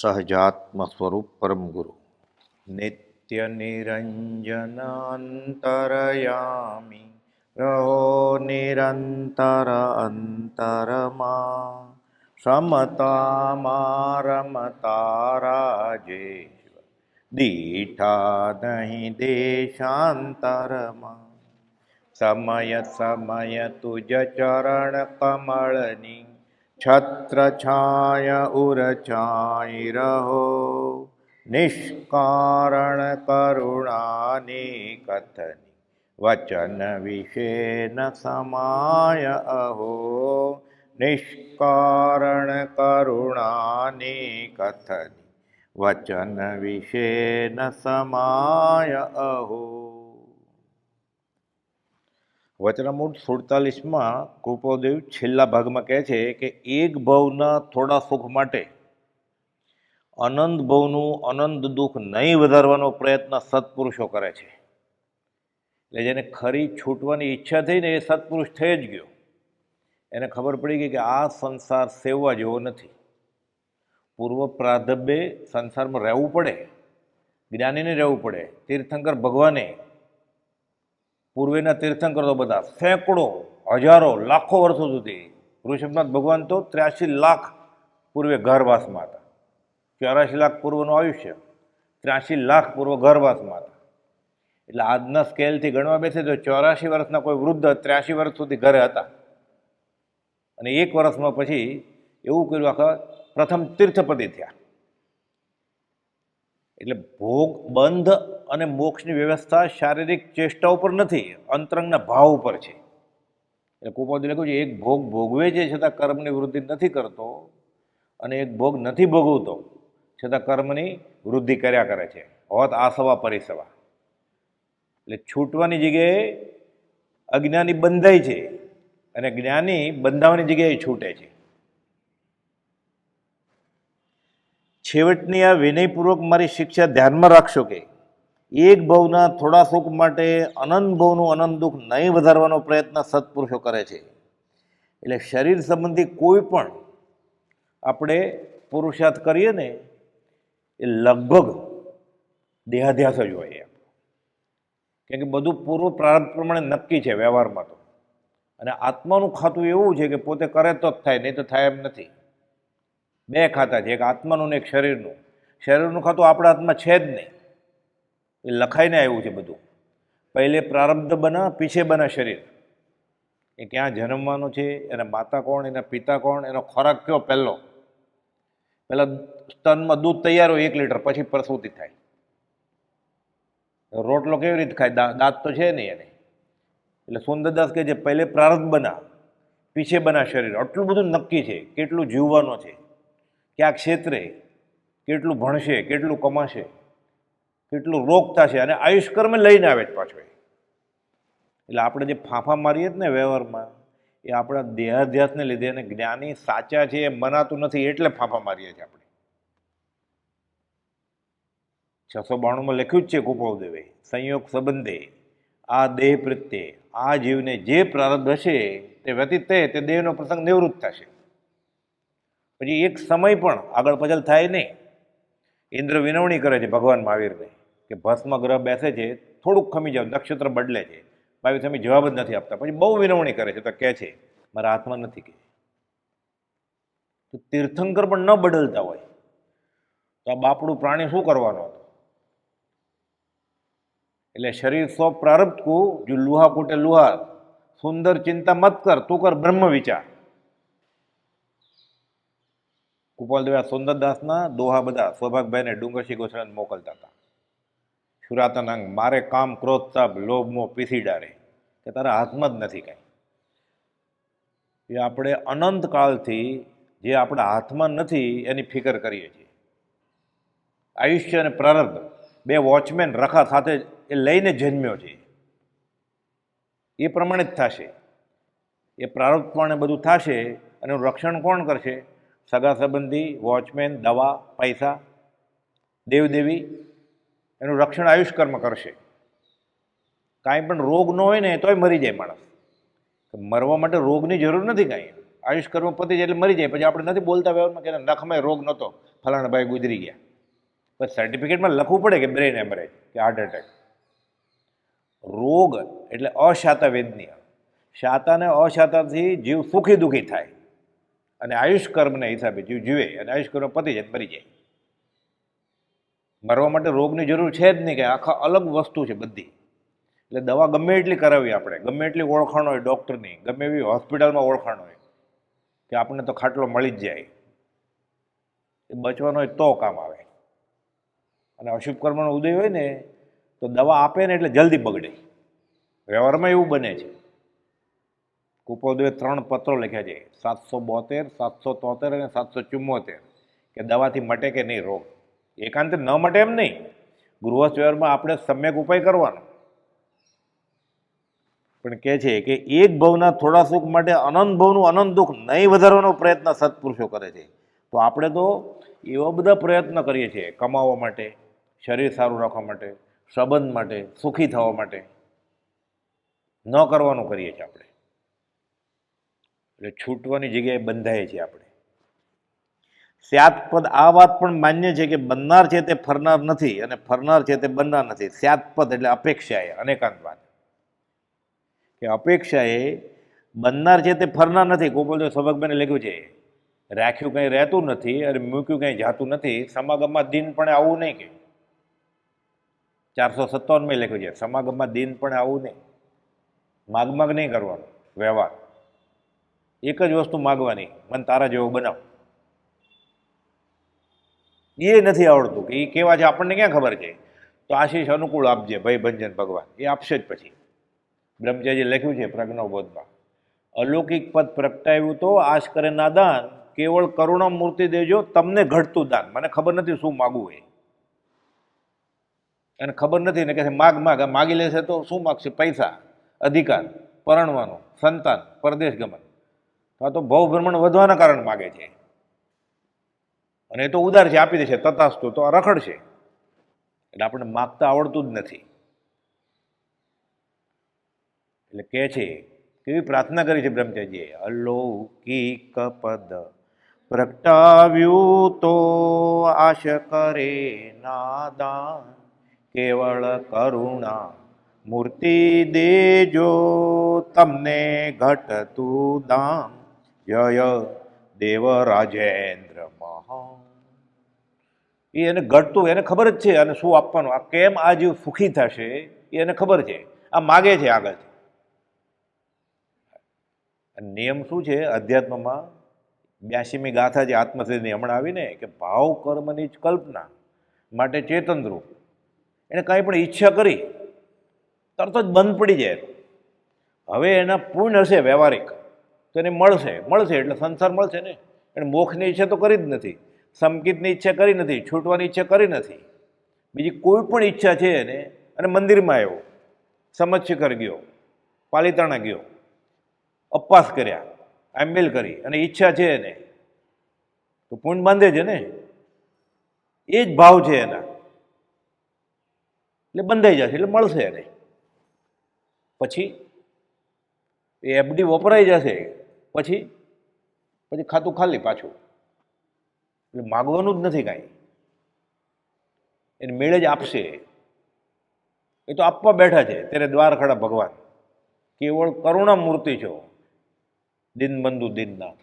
સહજાત્મ સ્વરૂપ પરમ ગુરુ. નિત્ય નિરંજનાંતરયામી રહો નિરંતર અંતરમાં. સમતા રમતા રાજેશ્વર દીઠા નહીં દેશાંતરમાં સમય સમય તુજ ચરણ કમળની છત્ર છાય ઉર છાય રહો નિષ્કારણ કરુણાની કથની વચન વિશે ન સમાય અહો નિષ્કારણ કરુણાની કથની વચન વિશે ન સમાય અહો વચનામૃત સુડતાલીસમાં કૃપોદેવ છેલ્લા ભાગમાં કહે છે કે એક ભવના થોડા સુખ માટે અનંત ભવનું અનંત દુઃખ નહીં વધારવાનો પ્રયત્ન સત્પુરુષો કરે છે. એટલે જેને ખરી છૂટવાની ઈચ્છા થઈ ને એ સત્પુરુષ થઈ જ ગયો. એને ખબર પડી ગઈ કે આ સંસાર સેવવા જેવો નથી. પૂર્વ પ્રારબ્ધે સંસારમાં રહેવું પડે, જ્ઞાનીને રહેવું પડે, તીર્થંકર ભગવાને પૂર્વેના તીર્થંકરો બધા સેંકડો હજારો, લાખો વર્ષો સુધી ઋષભનાથ ભગવાન તો ત્ર્યાસી લાખ પૂર્વે ઘરવાસમાં હતા. ચોરાશી લાખ પૂર્વનું આયુષ્ય, ત્ર્યાસી લાખ પૂર્વ ઘરવાસમાં હતા. એટલે આજના સ્કેલથી ગણવા બેસે તો ચોરાશી વર્ષના કોઈ વૃદ્ધ ત્ર્યાસી વર્ષ સુધી ઘરે હતા. અને એક વર્ષમાં પછી એવું કર્યું, આખા પ્રથમ તીર્થપતિ થયા. એટલે ભોગ બંધ અને મોક્ષની વ્યવસ્થા શારીરિક ચેષ્ટા ઉપર નથી, અંતરંગના ભાવ ઉપર છે. એટલે કુપોદી લખ્યું છે, એક ભોગ ભોગવે છે છતાં કર્મની વૃદ્ધિ નથી કરતો અને એક ભોગ નથી ભોગવતો છતાં કર્મની વૃદ્ધિ કર્યા કરે છે. હોત આસવા પરિસવા. એટલે છૂટવાની જગ્યાએ અજ્ઞાની બંધાય છે અને જ્ઞાની બંધાવાની જગ્યાએ છૂટે છે. છેવટની આ વિનયપૂર્વક મારી શિક્ષા ધ્યાનમાં રાખશો કે એક ભવના થોડા સુખ માટે અનંત ભવનું અનંત દુઃખ નહીં વધારવાનો પ્રયત્ન સત્પુરુષો કરે છે. એટલે શરીર સંબંધી કોઈ પણ આપણે પુરુષાર્થ કરીએ ને, એ લગભગ દેહાધ્યાસ જ હોય એમ. કેમ કે બધું પૂર્વ પ્રારંભ પ્રમાણે નક્કી છે વ્યવહારમાં તો. અને આત્માનું ખાતું એવું છે કે પોતે કરે તો જ થાય, નહીં તો થાય એમ નથી. બે ખાતા છે, એક આત્માનું ને એક શરીરનું. શરીરનું ખાતું આપણા હાથમાં છે જ નહીં. એ લખાઈને આવ્યું છે બધું. પહેલે પ્રારબ્ધ બના, પીછે બના શરીર. એ ક્યાં જન્મવાનું છે, એના માતા કોણ, એના પિતા કોણ, એનો ખોરાક કયો પહેલો? પહેલાં સ્તનમાં દૂધ તૈયાર હોય એક લીટર, પછી પ્રસૂતિ થાય. રોટલો કેવી રીતે ખાય? દાંત તો છે નહીં એને. એટલે સુંદરદાસ કહે છે, પહેલે પ્રારબ્ધ બના, પીછે બના શરીર. આટલું બધું નક્કી છે, કેટલું જીવવાનું છે. કયા ક્ષેત્રે કેટલું ભણશે, કેટલું કમાશે, કેટલું રોકતા છે અને આયુષ્કર્મે લઈને આવે જ પાછો એટલે આપણે જે ફાંફા મારીએ જ ને વ્યવહારમાં, એ આપણા દેહાધ્યાસને લીધે અને જ્ઞાની સાચા છે એ મનાતું નથી એટલે ફાંફા મારીએ છીએ આપણે. છસો બાણુંમાં લખ્યું જ છે ગોપાળદેવે સંયોગ સંબંધે આ દેહ પ્રત્યે આ જીવને જે પ્રારબ્ધ હશે તે વ્યતીત થાય, તે દેહનો પ્રસંગ નિવૃત્ત થશે. પછી એક સમય પણ આગળ પછલ થાય નહીં. ઇન્દ્ર વિનવણી કરે છે ભગવાન મહાવીરને કે ભસ્મ ગ્રહ બેસે છે, થોડુંક ખમી જાવ, નક્ષત્ર બદલે છે. મહાવીર સ્વામી જવાબ જ નથી આપતા. પછી બહુ વિનવણી કરે છે તો કહે છે, મારા હાથમાં નથી કે. તો તીર્થંકર પણ ન બદલતા હોય. તો આ બાપડું પ્રાણી શું કરવાનું હતું? એટલે શરીર સ્વ પ્રારબ્ધ કુ, જો લુહા કુટે લુહા સુંદર ચિંતા મત કર, તું કર બ્રહ્મ વિચાર. કુપાલ દેવા સુંદરદાસના દોહા બધા સ્વભાગભાઈને ડુંગરસિંહ ગોસ્વામીને મોકલતા હતા. સુરાતન અંગ, મારે કામ, ક્રોધ, તાપ, લોભ, મોહ પીસી ડારે કે તારા હાથમાં જ નથી કાંઈ. એ આપણે અનંત કાળથી જે આપણા હાથમાં નથી એની ફિકર કરીએ છીએ. આયુષ્ય અને પ્રારબ્ધ બે વોચમેન રખા સાથે એ લઈને જન્મ્યો છે. એ પ્રમાણે જ થશે. એ પ્રારબ્ધ પ્રમાણે બધું થશે અને રક્ષણ કોણ કરશે? સગા સંબંધી વોચમેન, દવા, પૈસા, દેવદેવી, એનું રક્ષણ આયુષ્કર્મ કરશે. કાંઈ પણ રોગ ન હોય ને તોય મરી જાય માણસ. મરવા માટે રોગની જરૂર નથી કાંઈ. આયુષ કર્મ પતી જાય એટલે મરી જાય. પછી આપણે નથી બોલતા વ્યવહારમાં કે નખમાં રોગ નહોતો. ફલાણા ભાઈ ગુજરી ગયા. પછી સર્ટિફિકેટમાં લખવું પડે કે બ્રેન એમરેજ કે હાર્ટ એટેક રોગ એટલે અશાતા વેદનીય શાતાને અશાતાથી જીવ સુખી દુઃખી થાય. અને આયુષ કર્મના હિસાબે જીવ જીવે અને આયુષ કર્મ પતી જાય મરી જાય. મરવા માટે રોગની જરૂર છે જ નહીં કે આખા અલગ વસ્તુ છે બધી. એટલે દવા ગમે એટલી કરાવી આપણે, ગમે એટલી ઓળખાણ હોય ડૉક્ટરની, ગમે એવી હોસ્પિટલમાં ઓળખાણ હોય, કે આપણને તો ખાટલો મળી જ જાય. એ બચવાનો હોય તો કામ આવે. અને અશુભ કર્મનો ઉદય હોય ને, તો દવા આપે ને એટલે જલ્દી બગડે. વ્યવહારમાં એવું બને છે. કુપોદવે ત્રણ પત્રો લખ્યા છે. સાતસો બોતેર, સાતસો તોતેર અને સાતસો ચુમ્મોતેર. કે દવાથી મટે કે નહીં રોગ? એકાંત ન મટે એમ નહીં. ગૃહસ્થ વ્યવહારમાં આપણે સમ્યક ઉપાય કરવાનો. પણ કહે છે કે એક ભવના થોડા સુખ માટે અનંત ભવનું અનંત દુઃખ નહીં વધારવાનો પ્રયત્ન સત્પુરુષો કરે છે. તો આપણે તો એવા બધા પ્રયત્ન કરીએ છીએ. કમાવા માટે, શરીર સારું રાખવા માટે, સંબંધ માટે, સુખી થવા માટે. ન કરવાનું કરીએ છીએ આપણે. એટલે છૂટવાની જગ્યાએ બંધાઈએ છીએ આપણે. સ્યાદપદ આ વાત પણ માન્ય છે કે બનનાર છે તે ફરનાર નથી અને ફરનાર છે તે બનનાર નથી. સ્યાદપદ એટલે અપેક્ષા એ અનેકાંત વાત કે અપેક્ષા એ બનનાર છે તે ફરનાર નથી. ગોપાલદેવ સબકભાઈને લખ્યું છે, રાખ્યું કંઈ રહેતું નથી અને મૂક્યું કંઈ જાતું નથી. સમાગમમાં દિન પણ આવું નહીં કે. ચારસો સત્તાવનમાં લખ્યું છે, સમાગમમાં દિન પણ આવું નહીં. માગ માગ નહીં કરવાનો. વ્યવહાર. એક જ વસ્તુ માગવાની, મને તારા જેવો બનાવ. એ નથી આવડતું કે એ કેવા છે, આપણને ક્યાં ખબર છે? તો આશીષ અનુકૂળ આપજે, ભાઈ, ભંજન ભગવાન. એ આપશે જ પછી. બ્રહ્મચારી લખ્યું છે, પ્રજ્ઞાબોધમાં. અલૌકિક પદ પ્રગટાવ્યું તો આશ કરે નાદાન કેવળ કરુણા મૂર્તિ દેજો, તમને ઘટતું દાન. મને ખબર નથી શું માગવું એ. અને ખબર નથી ને કે માગ માગ, માગી લેશે તો શું માગશે? પૈસા, અધિકાર, પરણવાનું, સંતાન પરદેશ ગમન આ તો ભવ ભ્રમણ વધવાના કારણ માગે છે. અને એ તો ઉદાર છે, આપી દેશે તતાસ્તુ તો આ રખડશે એટલે આપણને માગતા આવડતું જ નથી. એટલે કહે છે, કેવી પ્રાર્થના કરી છે બ્રહ્મચારીએ અલૌકિક પદ પ્રગટાવ્યું તો આશ કરે નાદાન, કેવળ કરુણા મૂર્તિ દેજો, તમને ઘટતું દાન. જય દેવ રાજેન્દ્ર મહા. એ એને ઘટતું, એને ખબર જ છે અને શું આપવાનું, આ કેમ આ જીવ સુખી થશે, એ એને ખબર છે, આ માગે છે આગળ. નિયમ શું છે, અધ્યાત્મમાં બ્યાસીમી ગાથા જે આત્મસિદ્ધની હમણાં આવીને, કે ભાવ કર્મની જ કલ્પના માટે ચેતનરૂપ એને કાંઈ પણ ઈચ્છા કરી, તરત જ બંધ પડી જાય. હવે એના પૂર્ણ હશે વ્યવહારિક. તો એને મળશે મળશે એટલે સંસાર મળશે ને. એને મોક્ષની ઈચ્છા તો કરી જ નથી. સમકિતની ઈચ્છા કરી નથી, છૂટવાની ઈચ્છા કરી નથી. બીજી કોઈ પણ ઈચ્છા છે એને, અને મંદિરમાં આવ્યો, સમજશિખર ગયો, પાલિતાણા ગયો, અપવાસ કર્યા, આંબેલ કરી, અને ઈચ્છા છે એને. તો પૂર્ણ બાંધે છે ને. એ જ ભાવ છે એના. એટલે બંધાઈ જશે, એટલે મળશે એને. પછી એ એફડી વપરાઈ જશે. પછી પછી ખાતું ખાલી પાછું. એટલે માગવાનું જ નથી કાંઈ. એને મેળે જ આપશે. એ તો આપવા બેઠા છે, ત્યારે દ્વાર ખડા ભગવાન. કેવળ કરુણા મૂર્તિ છો. દિનબંધુ દિનનાથ.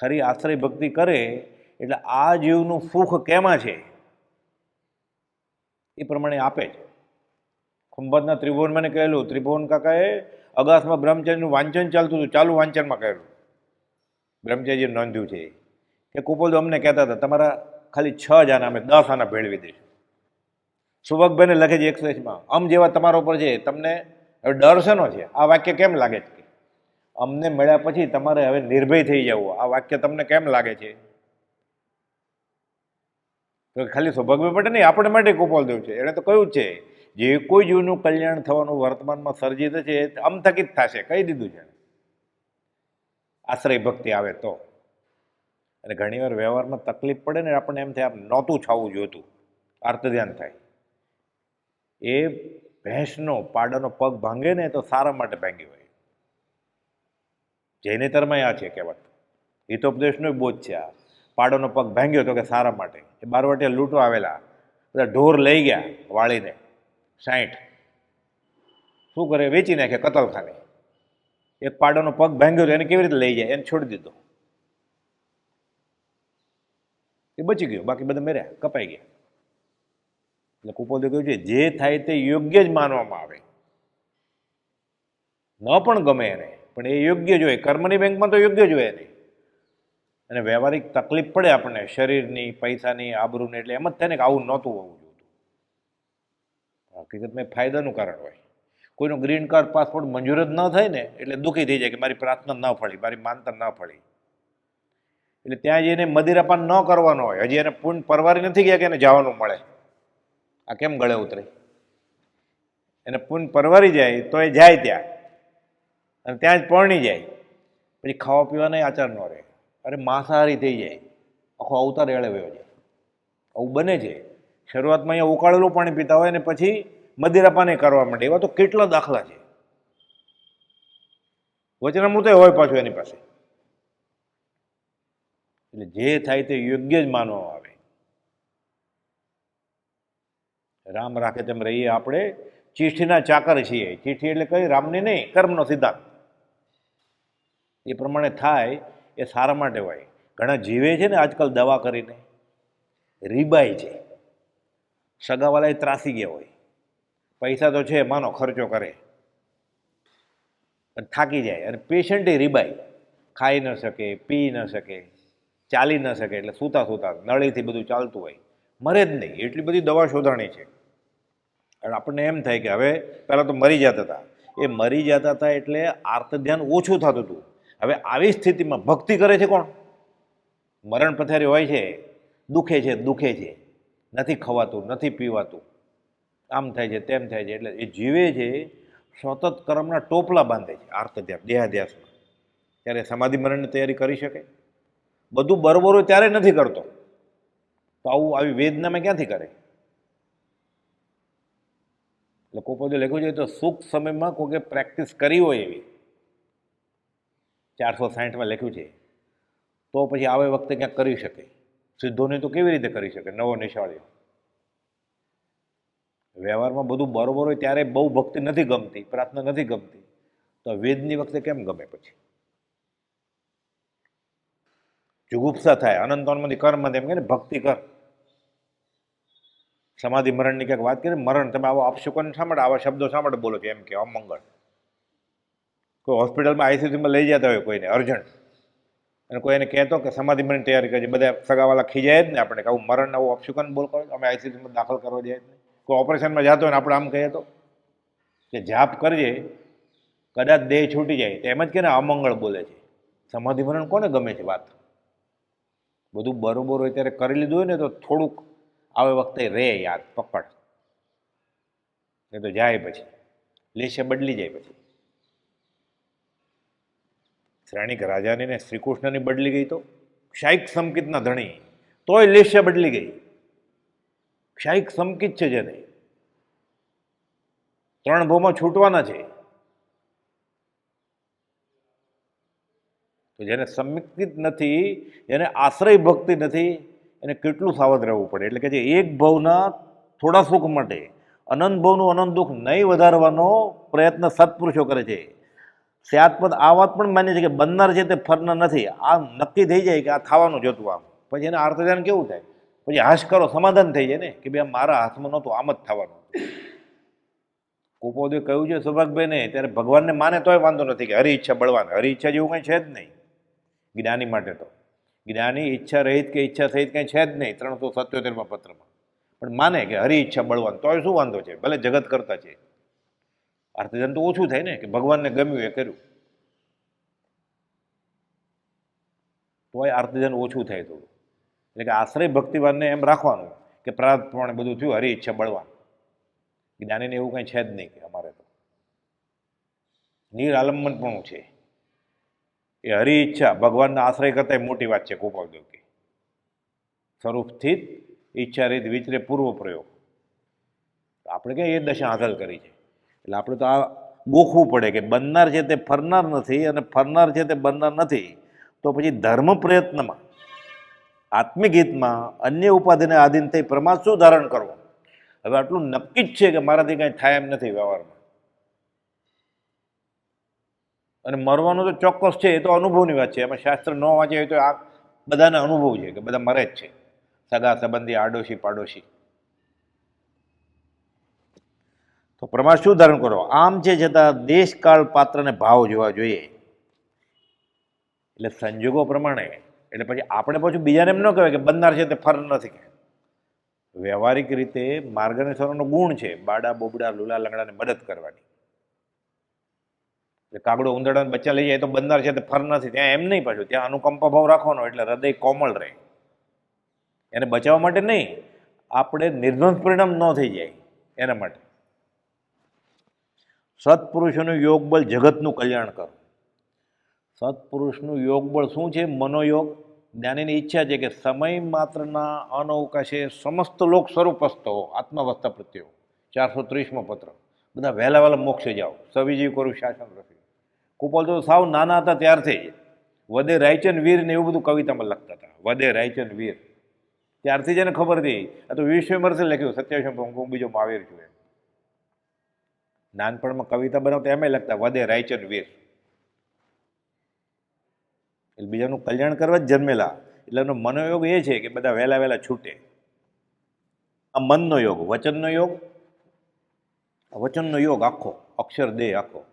ખરી આશ્રય ભક્તિ કરે, એટલે આ જીવનું સુખ કેમાં છે? એ પ્રમાણે આપે છે. ખંભાતના ત્રિભુવન મને કહેલું, ત્રિભુવન કાકાએ અગાસમાં બ્રહ્મચર્યનું વાંચન ચાલતું હતું, ચાલુ વાંચનમાં કહેલું બ્રહ્મચર્ય નોંધ્યું છે કે કુપોલ અમને કહેતા હતા, તમારા ખાલી છ જ આના અમે દસ આના ભેળવી દઈશું. સુભગભાઈને લખે છે એકસઠમાં, અમ જેવા તમારા ઉપર છે, તમને ડર શેનો છે? આ વાક્ય કેમ લાગે છે? અમને મળ્યા પછી તમારે હવે નિર્ભય થઈ જવું, આ વાક્ય તમને કેમ લાગે છે? તો ખાલી સૌભાગ્ય માટે નહીં, આપણે માટે ગોપાલ દેવ છે, એણે તો કહ્યું છે. જે કોઈ જીવનું કલ્યાણ થવાનું વર્તમાનમાં સર્જિત છે, એ અમ થકી જ થશે. કહી દીધું છે. આશ્રય ભક્તિ આવે તો. અને ઘણીવાર વ્યવહારમાં તકલીફ પડે ને આપણને એમ થાય, આમ નહોતું છાવું જોતું. આર્ત ધ્યાન થાય. એ ભેંસનો પાડાનો પગ ભાંગે ને તો સારા માટે ભાંગી હોય. જૈનેતરમાં આ છે કહેવત. હિતોપદેશનો બોધ છે આ. પાડોનો પગ ભાંગ્યો તો કે સારા માટે. એ બારવટિયા લૂંટો આવેલા. બધા ઢોર લઈ ગયા વાળીને. સાઠ શું કરે? વેચી નાખે કતલખાને એક પાડોનો પગ ભાંગ્યો એને કેવી રીતે લઈ જાય? એને છોડી દીધો. એ બચી ગયો. બાકી બધા મેર્યા, કપાઈ ગયા. એટલે કુપોદે કહ્યું છે, જે થાય તે યોગ્ય જ માનવામાં આવે. ન પણ ગમે એને, પણ એ યોગ્ય જોઈએ કર્મની બેંકમાં તો યોગ્ય જોઈએ નહીં અને વ્યવહારિક તકલીફ પડે આપણને, શરીરની, પૈસાની, આબરૂની, એટલે એમ જ થાય ને કે આવું નહોતું હોવું હકીકતમાં ફાયદાનું કારણ હોય. કોઈનો ગ્રીન કાર્ડ પાસપોર્ટ મંજૂર જ ન થાય ને, એટલે દુઃખી થઈ જાય કે મારી પ્રાર્થના ન ફળી, મારી માનતા ન ફળી. એટલે ત્યાં જઈને મદિરાપાન ન કરવાનો હોય. હજી એને પૂર્ણ પરવારી નથી ગયા કે એને જવાનું મળે. આ કેમ ગળે ઉતરે? એને પૂર્ણ પરવારી જાય તો એ જાય ત્યાં. અને ત્યાં જ પરણી જાય. પછી ખાવા પીવાના આચાર ન રહે. અરે માંસાહારી થઈ જાય. આખો અવતાર એળે વયો જાય. આવું બને છે. શરૂઆતમાં અહીંયા ઉકાળેલું પાણી પીતા હોય અને પછી મદિરાપાને કરવા માંડે. એવા તો કેટલા દાખલા છે. વચનામૃત હોય પાછું એની પાસે. એટલે જે થાય તે યોગ્ય જ માનવામાં આવે. રામ રાખે તેમ રહીએ આપણે. ચીઠીના ચાકર છીએ. ચીઠી એટલે કઈ રામની નહીં, કર્મનો સિદ્ધાંત. એ પ્રમાણે થાય એ સારા માટે હોય. ઘણા જીવે છે ને આજકાલ દવા કરીને. રીબાય છે. સગાવાલાએ ત્રાસી ગયા હોય. પૈસા તો છે, માનો ખર્ચો કરે. પણ થાકી જાય. અને પેશન્ટે રીબાય ખાઈ ન શકે, પી ન શકે, ચાલી ન શકે, એટલે સૂતા સૂતા નળીથી બધું ચાલતું હોય. મરે જ નહીં. એટલી બધી દવા શોધાણી છે. અને આપણને એમ થાય કે હવે પહેલાં તો મરી જતા હતા. એ મરી જતા હતા એટલે આર્ત ધ્યાન ઓછું થતું હતું. હવે આવી સ્થિતિમાં ભક્તિ કરે છે કોણ? મરણ પથારી હોય છે. દુખે છે દુખે છે. નથી ખવાતું, નથી પીવાતું. આમ થાય છે, તેમ થાય છે, એટલે એ જીવે છે, સતત કર્મના ટોપલા બાંધે છે, આર્ત ધ્યાન દેહાધ્યાસમાં ત્યારે સમાધિ મરણની તૈયારી કરી શકે. બધું બરોબર ત્યારે નથી કરતો. તો આવું આવી વેદનામાં ક્યાંથી કરે? એટલે કોપોદે લખ્યું છે તો સુખ સમયમાં કોકે પ્રેક્ટિસ કરી હોય એવી. ચારસો સાહીઠમાં લખ્યું છે, તો પછી આવે વખતે ક્યાંક કરી શકે. સિદ્ધોને તો કેવી રીતે કરી શકે? નવો નિશાળ્યો વ્યવહારમાં બધું બરોબર હોય ત્યારે બહુ ભક્તિ નથી ગમતી, પ્રાર્થના નથી ગમતી. તો વેદની વખતે કેમ ગમે પછી? જુગુપ્સા થાય અનંતોનમાંથી કર્મ એમ કે ભક્તિ કર. સમાધિ મરણની ક્યાંક વાત કરી, મરણ, તમે આવો અપશુકન શા માટે આવા શબ્દો શા માટે બોલો છો એમ કે, અમંગળ. કોઈ હોસ્પિટલમાં આઈસીયુમાં લઈ જતા હોય કોઈને, અર્જન્ટ. અને કોઈ એને કહેતો કે સમાધિ મને તૈયારી કરજે. બધા સગાવાલા ખીજાય જ ને આપણે કે આવું મરણ આવું અપશુકન બોલ કરો અમે આઈસીયુમાં દાખલ કરવા જાય જ નહીં. કોઈ ઓપરેશનમાં જતો ને આપણે આમ કહીએ તો? કે જાપ કરજે, કદાચ દેહ છૂટી જાય. તો એમ જ કે અમંગળ બોલે છે. સમાધિ મરણ કોને ગમે છે વાત? બધું બરોબર હોય ત્યારે કરી લીધું હોય ને તો થોડુંક આવે વખતે રે યાદ પકડ. એ તો જાય પછી. લેશે બદલી જાય પછી. શ્રેણિક રાજાની ને શ્રીકૃષ્ણની બદલી ગઈ તો? ક્ષાયિક સંકિતના ધણી. તોય લેશ્ય બદલી ગઈ. ક્ષાયિક સંકિત છે જેને. ત્રણ ભોમાં છૂટવાના છે. તો જેને સંકિત નથી એને આશ્રય ભક્તિ નથી, એને કેટલું સાવધ રહેવું પડે? એટલે કે જે એક ભવના થોડા સુખ માટે, અનંત ભવનું અનંત દુઃખ નહીં વધારવાનો પ્રયત્ન સત્પુરુષો કરે છે. સ્યાત્પદ આ વાત પણ માન્ય છે કે બનનાર છે તે ફરના નથી. આ નક્કી થઈ જાય કે આ થવાનું જ હતું આમ. પછી એને આર્તજાન કેવું થાય? પછી હાશ કરો, સમાધાન થઈ જાય ને? કે ભાઈ મારા હાથમાં નહોતું, આમ જ થવાનું. કુપોદે કહ્યું છે સુભાગભાઈને ત્યારે ભગવાનને માને તોય વાંધો નથી કે હરી ઈચ્છા બળવાન, હરી ઈચ્છા જેવું કંઈ છે જ નહીં. જ્ઞાની માટે તો. જ્ઞાની ઈચ્છા રહિત કે ઈચ્છા સહિત કંઈ છે જ નહીં. ત્રણસો સત્યોતેરમાં પત્રમાં. પણ માને કે હરી ઈચ્છા બળવાન, તોય શું વાંધો છે? ભલે જગત કરતા છે. અર્થજન તો ઓછું થાય ને, કે ભગવાનને ગમ્યું એ કર્યું. તોય અર્થજન ઓછું થાય થોડું. એટલે કે આશ્રય ભક્તિવાનને એમ રાખવાનું કે પ્રાર્થ પ્રમાણે બધું થયું, હરી ઈચ્છા બળવાન. જ્ઞાનીને એવું કંઈ છે જ નહીં કે અમારે તો. નિરાલંબન પણ છે. એ હરી ઈચ્છા ભગવાનના આશ્રય કરતાં મોટી વાત છે કૃપાદેવ કે સ્વરૂપ સ્થિત ઈચ્છા રીત વિચરે પૂર્વ પ્રયોગ. આપણે ક્યાં એ દશા હાંસલ કરી છે. એટલે આપણે તો આ ગોખવું પડે કે બનનાર છે તે ફરનાર નથી અને ફરનાર છે તે બનનાર નથી. તો પછી ધર્મ પ્રયત્નમાં, આત્મિક હિતમાં અન્ય ઉપાધિને આધીન થઈ પ્રમાદ શું ધારણ કરવો? હવે આટલું નક્કી જ છે કે મારાથી કાંઈ થાય એમ નથી વ્યવહારમાં. અને મરવાનું તો ચોક્કસ છે, એ તો અનુભવની વાત છે. એમાં શાસ્ત્ર ન વાંચે તો આ બધાને અનુભવ છે કે બધા મરે જ છે. સગા, સંબંધી, આડોશી, પાડોશી. તો પ્રમાણ શું ધારણ કરો? આમ છે છતાં દેશકાળ પાત્રને ભાવ જોવા જોઈએ, એટલે સંજોગો પ્રમાણે, એટલે પછી આપણે પાછું બીજાને એમ ન કહેવાય કે બનનાર છે તે ફર નથી વ્યવહારિક રીતે માર્ગદર્શનનો ગુણ છે બાડા, બોબડા, લુલા, લંગડાને મદદ કરવાની. એટલે કાગડો ઉંદરડાને બચ્ચા લઈ જાય તો બનનાર છે તે ફર નથી, ત્યાં એમ નહીં પાછું, ત્યાં અનુકંપા ભાવ રાખવાનો એટલે હૃદય કોમળ રહે. એને બચાવવા માટે નહીં, આપણે નિર્ધ્વંસ પરિણામ ન થઈ જાય એના માટે. સત્પુરુષોનું યોગ બળ જગતનું કલ્યાણ કરો. સત્પુરુષનું યોગ બળ શું છે? મનોયોગ. જ્ઞાનીની ઈચ્છા છે કે સમય માત્રના અનવકાશે સમસ્ત લોક સ્વરૂપસ્થ હો, આત્માવસ્થા પ્રત્યો ચારસો ત્રીસમો પત્ર. બધા વહેલા વહેલા મોક્ષે જાઓ. સવિજીવ કરું શાસન રફી કુપલ તો સાવ નાના હતા ત્યારથી જ. વદે રાયચંદ વીર ને એવું બધું કવિતામાં લખતા હતા. વદે રાયચંદ વીર. ત્યારથી જ એને ખબર હતી. આ તો વિશ્વમર્સે લખ્યું. સત્યાવીસ હું બીજો મહાવીર છું નાનપણમાં કવિતા બનાવતા એમ લખતા વધે રાયચંદ વીર. એટલે બીજાનું કલ્યાણ કરવા જ જન્મેલા. એટલે એનો મનોયોગ એ છે કે બધા વહેલા વહેલા છૂટે. આ મનનો યોગ, વચનનો યોગ. વચનનો યોગ આખો, અક્ષર દેહ આખો.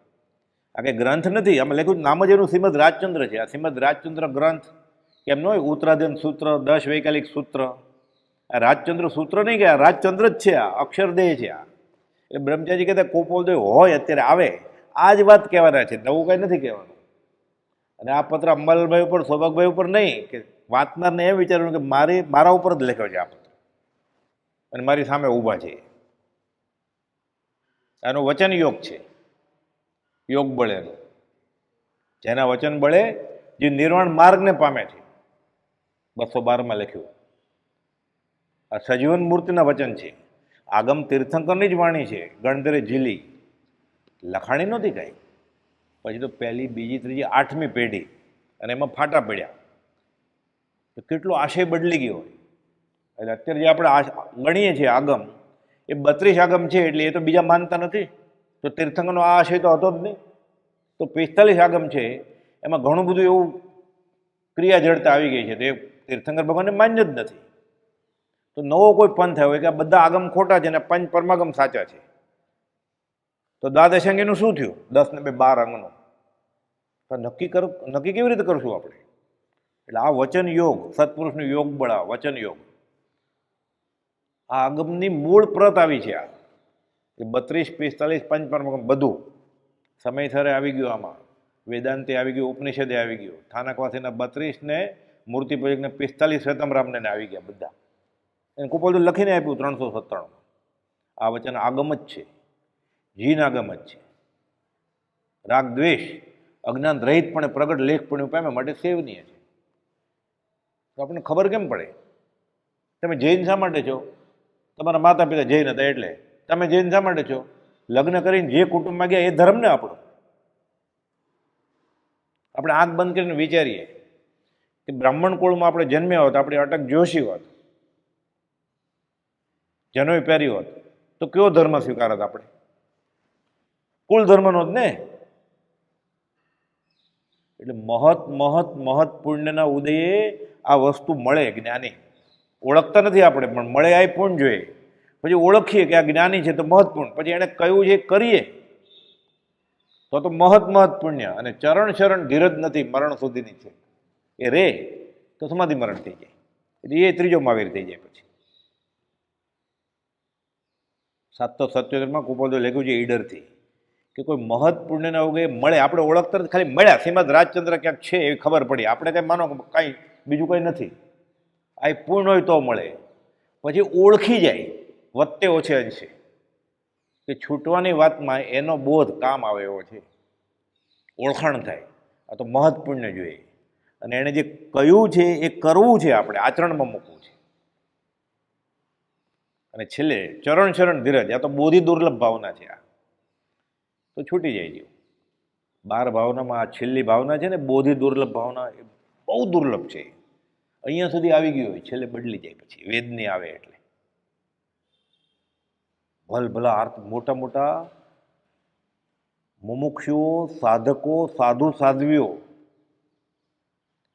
આ કંઈ ગ્રંથ નથી, આમાં લખ્યું નામ જ એનું શ્રીમદ રાજચંદ્ર છે. આ શ્રીમદ રાજચંદ્ર ગ્રંથ, કેમ ન હોય, ઉત્તરાધન સૂત્ર દસ વૈકાલિક સૂત્ર. આ રાજચંદ્ર સૂત્ર નહીં કે આ રાજચંદ્ર જ છે આ અક્ષરદેહ છે આ. એટલે બ્રહ્મચારી કહેતા કોપોલદેવ હોય અત્યારે, આવે. આ જ વાત કહેવાના છે. નવું કંઈ નથી કહેવાનું. અને આ પત્ર અંબાલાલભાઈ ઉપર, સૌભાગભાઈ ઉપર નહીં, કે વાંચનારને એમ વિચારવાનું કે મારી, મારા ઉપર જ લખ્યો છે આ પત્ર. અને મારી સામે ઊભા છે. આનો વચન યોગ છે. યોગ બળેનો જેના વચન બળે જે નિર્વાણ માર્ગને પામે છે. બસો બારમાં લખ્યું. આ સજીવન મૂર્તિના વચન છે. આગમ તીર્થંકરની જ વાણી છે ગણધરે ઝીલી. લખાણી નહોતી કાંઈ. પછી તો પહેલી, બીજી, ત્રીજી, આઠમી પેઢી અને એમાં ફાટા પડ્યા. તો કેટલો આશય બદલી ગયો એટલે અત્યારે જે આપણે ગણીએ છીએ આગમ, એ બત્રીસ આગમ છે એટલે એ તો બીજા માનતા નથી. તો તીર્થંકરનો આ આશય તો હતો જ નહીં. તો પિસ્તાલીસ આગમ છે, એમાં ઘણું બધું એવું ક્રિયા જડતા આવી ગઈ છે. તો એ તીર્થંકર ભગવાનને માન્ય જ નથી. તો નવો કોઈ પંથ આવ્યો કે બધા આગમ ખોટા છે અને પંચ પરમાગમ સાચા છે. તો દ્વાદશાંગીનું શું થયું? દસ ને બે બાર અંગનું. તો નક્કી કર, નક્કી કેવી રીતે કરશું આપણે? એટલે આ વચન યોગ, સત્પુરુષનું યોગ બળ, આ વચન યોગ. આ આગમની મૂળ પ્રત આવી છે આ. કે બત્રીસ, પિસ્તાલીસ, પંચ પરમાગમ બધું. સમયસરે આવી ગયું આમાં. વેદાંતે આવી ગયું, ઉપનિષદે આવી ગયું. થાનકવાસીના બત્રીસ ને મૂર્તિ પૂજકને પિસ્તાલીસ શ્વેતમરામને રામને આવી ગયા બધા. એને કુપોલ લખીને આપ્યું ત્રણસો સત્તાણુંમાં. આ વચન આગમ જ છે. જીન આગમ જ છે. રાગ દ્વેષ, અજ્ઞાન રહિતપણે પ્રગટ લેખપણે પામે માટે સેવનીય છે. તો આપણને ખબર કેમ પડે? તમે જૈન શા માટે છો? તમારા માતા પિતા જૈન હતા એટલે. તમે જૈન શા માટે છો? લગ્ન કરીને જે કુટુંબમાં ગયા એ ધર્મ ને આપણો. આપણે આંખ બંધ કરીને વિચારીએ કે બ્રાહ્મણ કુળમાં આપણે જન્મ્યા હોત, આપણી અટક જોશી હોત. જનોય પહેરી હોત. તો કયો ધર્મ સ્વીકારત આપણે? કુલ ધર્મનો જ ને? એટલે મહત મહત મહત પુણ્યના ઉદયે આ વસ્તુ મળે જ્ઞાની. ઓળખતા નથી આપણે, પણ મળે આ પુણ્ય જોઈએ. પછી ઓળખીએ કે આ જ્ઞાની છે તો મહત્વપૂર્ણ પછી એણે કયું એ કરીએ, તો તો મહત મહત પુણ્ય. અને ચરણ શરણ ધીરજ નથી, મરણ સુધીની છે. એ રે, તો સમાધિ મરણ થઈ જાય. એટલે એ ત્રીજો મહાવીર થઈ જાય પછી. સાતસો સત્યોતેરમાં કુપોદો લખ્યું છે ઈડરથી. કે કોઈ મહત આવું કંઈ મળે, આપણે ઓળખતા ખાલી મળ્યા. શ્રીમદ રાજચંદ્ર ક્યાંક છે એવી ખબર પડી. આપણે કંઈ માનો કાંઈ બીજું કંઈ નથી. આ એ પૂર્ણ હોય તો મળે. પછી ઓળખી જાય. વત્તે ઓછે અંશે. કે છૂટવાની વાતમાં એનો બોધ કામ આવે એવો છે. ઓળખાણ થાય. આ તો મહત્વપૂર્ણ જોઈએ. અને એણે જે કહ્યું છે, એ કરવું છે આપણે, આચરણમાં મૂકવું છે. અને છેલ્લે ચરણ ચરણ ધીરજ, આ તો બોધી દુર્લભ ભાવના છે આ. તો છૂટી જાય જીવ. બાર ભાવનામાં આ છેલ્લી ભાવના છે ને બોધિ દુર્લભ ભાવના એ બહુ દુર્લભ છે. અહીંયા સુધી આવી ગયું હોય, છેલ્લે બદલી જાય પછી, વેદની આવે એટલે. ભલ ભલા અર્થ મોટા મોટા મુમુક્ષુઓ, સાધકો, સાધુ સાધ્વીઓ.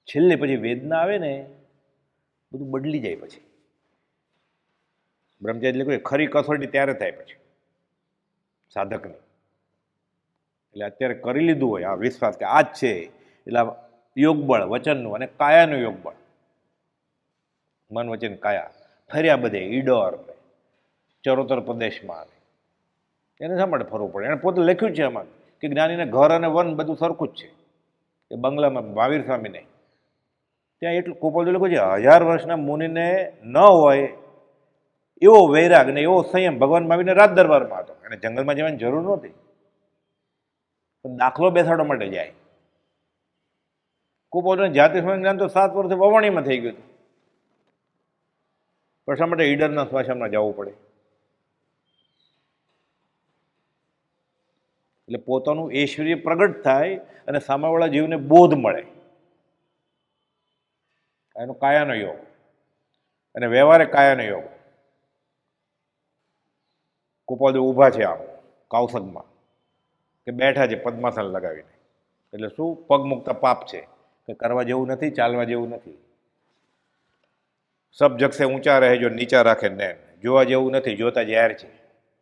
છેલ્લે પછી વેદના આવે ને, બધું બદલી જાય પછી. બ્રહ્મચારી એટલે ખરી કસોટી ત્યારે થાય પછી. સાધકની. એટલે અત્યારે કરી લીધું હોય, આ વિશ્વાસ કે આ જ છે. એટલે યોગબળ, વચનનું અને કાયાનું યોગબળ. મન, વચન, કાયા. ફર્યા બધે, ઈડર ચરોતર પ્રદેશમાં. એને શા માટે ફરવું પડે? એને પોતે લખ્યું છે આમાં કે જ્ઞાનીને ઘર અને વન બધું સરખું જ છે. એ બંગલામાં મહાવીર સ્વામીને ત્યાં એટલું કોપલ લખ્યું છે હજાર વર્ષના મુનિને ન હોય એવો વૈરાગ ને એવો સંયમ ભગવાનમાં આવીને રાજ દરબારમાં હતો. અને જંગલમાં જવાની જરૂર નહોતી. દાખલો બેસાડવા માટે જાય. કુપોલને જાતિ સ્વયં જ્ઞાન તો સાત વર્ષે વવાણીમાં થઈ ગયું પણ શા માટે ઈડરના સ્વાશામાં જવું પડે? એટલે પોતાનું ઐશ્વર્ય પ્રગટ થાય અને સામેવાળા જીવને બોધ મળે. એનો કાયાનો યોગ. અને વ્યવહારે કાયાનો યોગ. કુપાલદેવ ઊભા છે આમ કાવસંગમાં કે બેઠા છે પદ્માસન લગાવીને. એટલે શું? પગ મૂકતા પાપ છે, કે કરવા જેવું નથી, ચાલવા જેવું નથી. સબ જગસે ઊંચા રહે, જો નીચા રાખે ને જોવા જેવું નથી, જોતા ઝેર છે.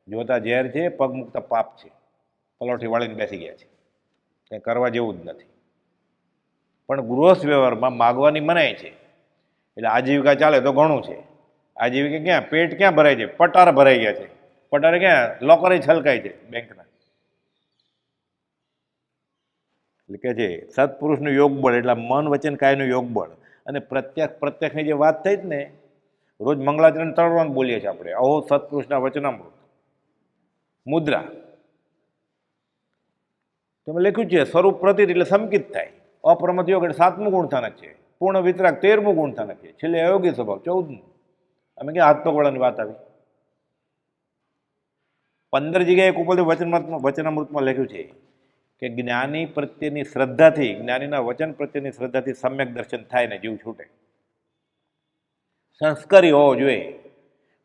જોતા ઝેર છે, પગ મૂકતા પાપ છે. પલોઠી વાળીને બેસી ગયા છે. કંઈ કરવા જેવું જ નથી. પણ ગૃહસ્થ વ્યવહારમાં માગવાની મનાય છે. એટલે આજીવિકા ચાલે તો ઘણું છે. આજીવિકા ક્યાં? પેટ ક્યાં ભરાય છે? પટાર ભરાઈ ગયા છે. પટારે ક્યાં? લોકરે છલકાય છે બેંકના. એટલે કે છે, સત્પુરુષનું યોગ બળ એટલે મન વચન કાયનું યોગ બળ અને પ્રત્યક્ષ, પ્રત્યક્ષની જે વાત થઈ જ ને, રોજ મંગળાચરણ ત્રણ બોલીએ છીએ આપણે. અહો સત્પુરુષના વચનામૃત. મુદ્રા. તમે લખ્યું છે, સ્વરૂપ પ્રતિત એટલે સંકિત થાય. અપ્રમત યોગ એટલે સાતમું ગુણથાનક છે. પૂર્ણ વિતરાક તેરમું ગુણથાનક છે. છેલ્લે અયોગ્ય સ્વભાવ, ચૌદમું. અમે ક્યાં હાથ પગવાળાની વાત આવી? પંદર જગ્યાએ કુપલદેવ વચનમાં વચનામૃતમાં લખ્યું છે કે જ્ઞાની પ્રત્યેની શ્રદ્ધાથી, જ્ઞાનીના વચન પ્રત્યેની શ્રદ્ધાથી સમ્યક દર્શન થાય ને જીવ છૂટે. સંસ્કારી હોવો જોઈએ.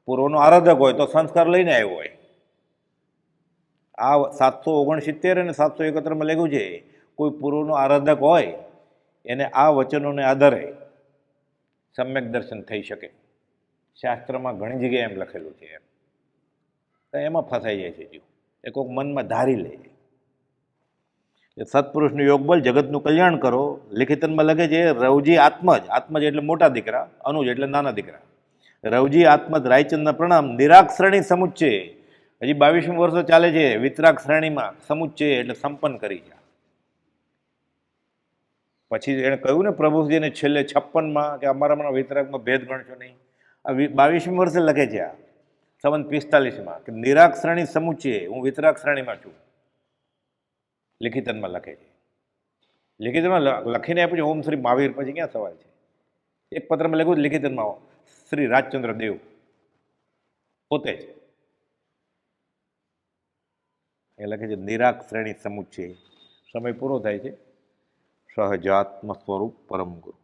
પૂર્વનો આરાધક હોય તો સંસ્કાર લઈને આવ્યો હોય. આ સાતસો ઓગણસિત્તેર અને સાતસો એકત્રમાં લખ્યું છે, કોઈ પૂર્વનો આરાધક હોય, એને આ વચનોને આધારે સમ્યક દર્શન થઈ શકે. શાસ્ત્રમાં ઘણી જગ્યાએ એમ લખેલું છે એમ. તો એમાં ફસાઈ જાય છે જીવ. એ કોઈક મનમાં ધારી લે એ સત્પુરુષનું યોગબલ જગતનું કલ્યાણ કરો. લિખિતનમાં લખે છે, રવજી આત્મજ આત્મજ એટલે મોટા દીકરા અનુજ એટલે નાના દીકરા. રવજી આત્મજ રાયચંદના પ્રણામ. નિરાગ શ્રેણી સમુચ્ચય હજી બાવીસમી વર્ષો ચાલે છે. વિતરાગ શ્રેણીમાં સમુચ્ચય એટલે સંપન્ન કરી છે પછી એણે કહ્યું ને પ્રભુજીને છેલ્લે છપ્પનમાં કે અમારામાં વિતરાગમાં ભેદ ગણશો નહીં. આ બાવીસમી વર્ષે લખે છે આ. સંવંત પિસ્તાલીસમાં કે નિરાગ શ્રેણી હું વિતરાગ શ્રેણીમાં છું. લિખિતનમાં લખે છે. લિખિતમાં લખીને આપ્યું છે ઓમ શ્રી મહાવીર પછી ક્યાં સવાલ છે? એક પત્રમાં લખ્યું છે, લિખિતમાં શ્રી રાજચંદ્ર દેવ. પોતે જ. એ લખે છે નિરાગ શ્રેણી સમુચ્ચય સમય પૂરો થાય છે. સહજાત્મ સ્વરૂપ પરમ ગુરુ.